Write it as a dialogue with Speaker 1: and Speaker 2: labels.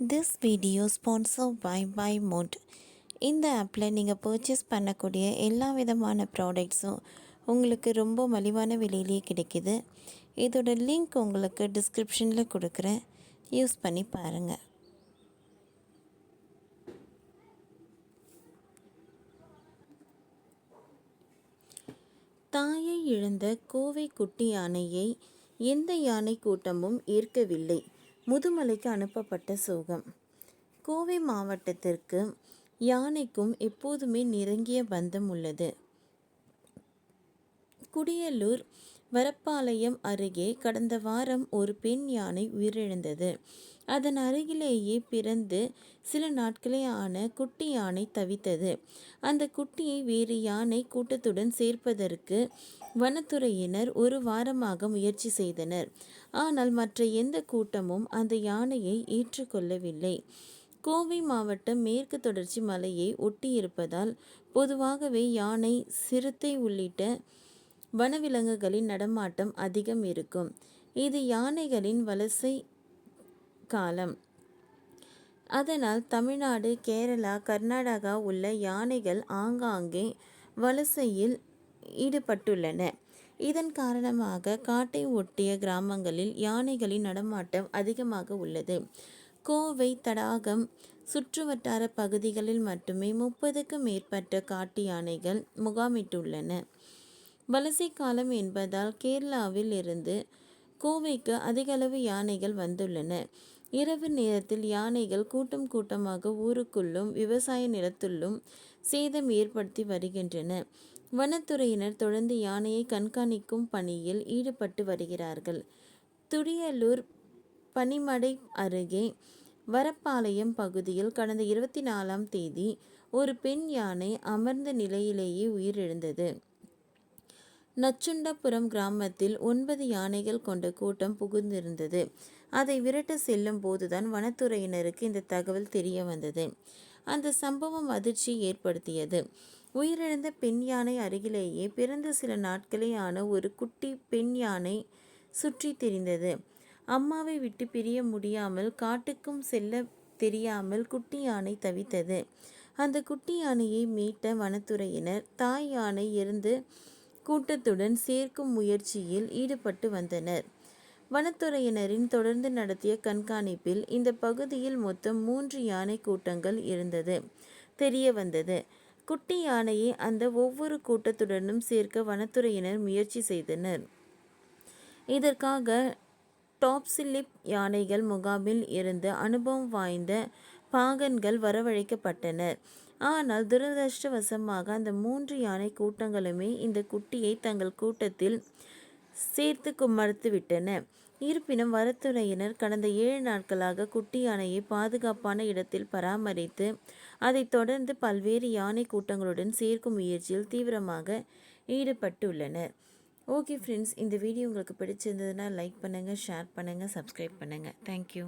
Speaker 1: This video sponsor by by mode இந்த ஆப்பில் நீங்கள் பர்ச்சேஸ் பண்ணக்கூடிய எல்லா விதமான ப்ராடக்ட்ஸும் உங்களுக்கு ரொம்ப மலிவான விலையிலேயே கிடைக்கிது. இதோட லிங்க் உங்களுக்கு டிஸ்கிரிப்ஷனில் கொடுக்குறேன். யூஸ் பண்ணி பாருங்கள் தாயை இழந்த கோவை குட்டி யானையை எந்த யானை கூட்டமும் ஏற்கவில்லை முதுமலைக்கு அனுப்பப்பட்ட சோகம். கோவை மாவட்டத்திற்கு யானைக்கும் எப்போதுமே நெருங்கிய பந்தம் உள்ளது. குடியலூர் வரப்பாளையம் அருகே கடந்த வாரம் ஒரு பெண் யானை உயிரிழந்தது. அதன் அருகிலேயே பிறந்து சில நாட்களே ஆன குட்டி யானை தவித்தது. அந்த குட்டியை வேறு யானை கூட்டத்துடன் சேர்ப்பதற்கு வனத்துறையினர் ஒரு வாரமாக முயற்சி செய்தனர். ஆனால் மற்ற எந்த கூட்டமும் அந்த யானையை ஏற்றுக்கொள்ளவில்லை. கோவை மாவட்டம் மேற்கு தொடர்ச்சி மலையை ஒட்டியிருப்பதால் பொதுவாகவே யானை சிறுத்தை உள்ளிட்ட வனவிலங்குகளின் நடமாட்டம் அதிகம் இருக்கும். இது யானைகளின் வலசை காலம். அதனால் தமிழ்நாடு கேரளா கர்நாடகா உள்ள யானைகள் ஆங்காங்கே வலசையில் ஈடுபட்டுள்ளன. இதன் காரணமாக காட்டை ஒட்டிய கிராமங்களில் யானைகளின் நடமாட்டம் அதிகமாக உள்ளது. கோவை தடாகம் சுற்றுவட்டார பகுதிகளில் மட்டுமே முப்பதுக்கும் மேற்பட்ட காட்டு யானைகள் முகாமிட்டுள்ளன. வலசை காலம் என்பதால் கேரளாவில் இருந்து கோவைக்கு அதிகளவு யானைகள் வந்துள்ளன. இரவு நேரத்தில் யானைகள் கூட்டம் கூட்டமாக ஊருக்குள்ளும் விவசாய நிலத்துள்ளும் சேதம் ஏற்படுத்தி வருகின்றன. வனத்துறையினர் தொடர்ந்து யானையை கண்காணிக்கும் பணியில் ஈடுபட்டு வருகிறார்கள். துடியலூர் பனிமடை அருகே வரப்பாளையம் பகுதியில் கடந்த இருபத்தி நாலாம் தேதி ஒரு பெண் யானை அமர்ந்த நிலையிலேயே உயிரிழந்தது. நச்சுண்டபுரம் கிராமத்தில் ஒன்பது யானைகள் கொண்ட கூட்டம் புகுந்திருந்தது. அதை விரட்ட செல்லும் போதுதான் வனத்துறையினருக்கு இந்த தகவல் தெரிய வந்தது. அந்த சம்பவம் அதிர்ச்சி ஏற்படுத்தியது. உயிரிழந்த பெண் யானை அருகிலேயே பிறந்த சில நாட்களே ஆன ஒரு குட்டி பெண் யானை சுற்றி திரிந்தது. அம்மாவை விட்டு பிரிய முடியாமல் காட்டுக்கும் செல்ல தெரியாமல் குட்டி யானை தவித்தது. அந்த குட்டி யானையை மீட்ட வனத்துறையினர் தாய் யானை இருந்து கூட்டத்துடன் சேர்க்கும் முயற்சியில் ஈடுபட்டு வந்தனர். வனத்துறையினரின் தொடர்ந்து நடத்திய கண்காணிப்பில் இந்த பகுதியில் மொத்தம் மூன்று யானை கூட்டங்கள் இருந்தது. தெரிய வந்தது குட்டி யானையை அந்த ஒவ்வொரு கூட்டத்துடனும் சேர்க்க வனத்துறையினர் முயற்சி செய்தனர். இதற்காக டாப்சிலிப் யானைகள் முகாமில் இருந்து அனுபவம் வாய்ந்த பாகன்கள் வரவழைக்கப்பட்டனர். ஆனால் துரதிருஷ்டவசமாக அந்த மூன்று யானை கூட்டங்களுமே இந்த குட்டியை தங்கள் கூட்டத்தில் சேர்த்து மறுத்துவிட்டன இருப்பினும் வரத்துறையினர் கடந்த ஏழு நாட்களாக குட்டி யானையை பாதுகாப்பான இடத்தில் பராமரித்து அதைத் தொடர்ந்து பல்வேறு யானை கூட்டங்களுடன் சேர்க்கும் முயற்சியில் தீவிரமாக ஈடுபட்டுள்ளனர். ஓகே ஃப்ரெண்ட்ஸ் இந்த வீடியோ உங்களுக்கு பிடிச்சிருந்ததுன்னா லைக் பண்ணுங்கள் ஷேர் பண்ணுங்கள் சப்ஸ்கிரைப் பண்ணுங்கள் தேங்க்யூ